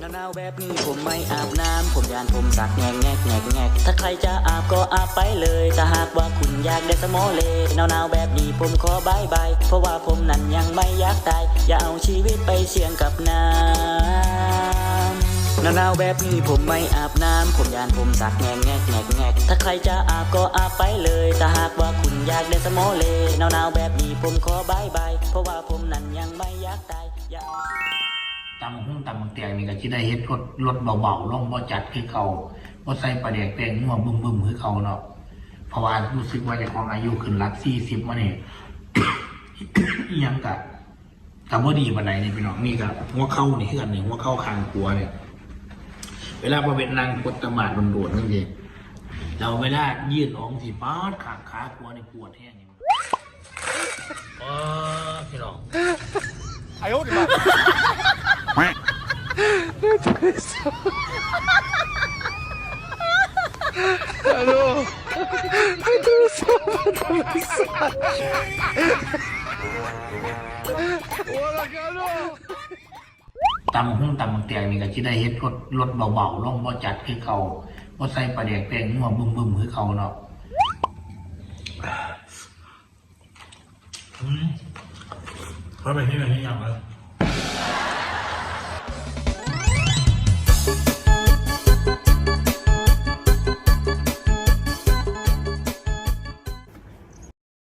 หนาวแบบนี้ผมไม่อาบน้ำผมยานผมสักแงกแงกแงกแงกถ้าใครจะอาบก็อาบไปเลยถ้าหากว่าคุณอยากได้สโมเลหนาวๆแบบนี้ผมขอบายบายเพราะว่าผมนั้นยังไม่อยากตาย อย่าเอาชีวิตไปเสี่ยงกับน้ำหนาวๆแบบนี้ผมไม่อาบน้ำผมยานผมสักแงกแงกแงกแงกถ้าใครจะอาบก็อาบไปเลยถ้าหากว่าคุณอยากได้สโมเลหนาวๆแบบนี้ผมขอบายบายเพราะว่าผมนั้นยังไม่อยากตายอย่าเอา ตตำหุ้งตำบักเตียงนี่ก็สิได้เฮ็ดรถรถเบาๆลงบ่จัดคือเก่าบ่ใส่ปลาแดกแป้งนัวบึ้มๆคือเก่าเนาะเพราะว่ารู้สึกว่าเจ้าของอายุขึ้นหลัก40มานี่อิหยังกะกะบ่ดีปานใดนี่พี่น้องนี่ก็หัวเข่านี่คือกันนี่หัวเข่าข้างขวาเนี่ยเวลาบ่เป็นนางกดตะหมาดโดดๆนั่นเองเราเวลายืดออกสิป๊าดขาขาขวานี่ปวดแห้งนี่อ๋อพี่น้อง Hallo. Mein Dürr ist so gut, du bist so ตำหุ้งตำบักเตียงนี่ก็สิได้เฮ็ดรถรถเบาๆลงบ่จัดคือเก่าบ่ใส่ปลาแดกแป้งนัวบึ้มๆคือเก่าเนาะอืม เขาไปที่ไหนที่ยังไง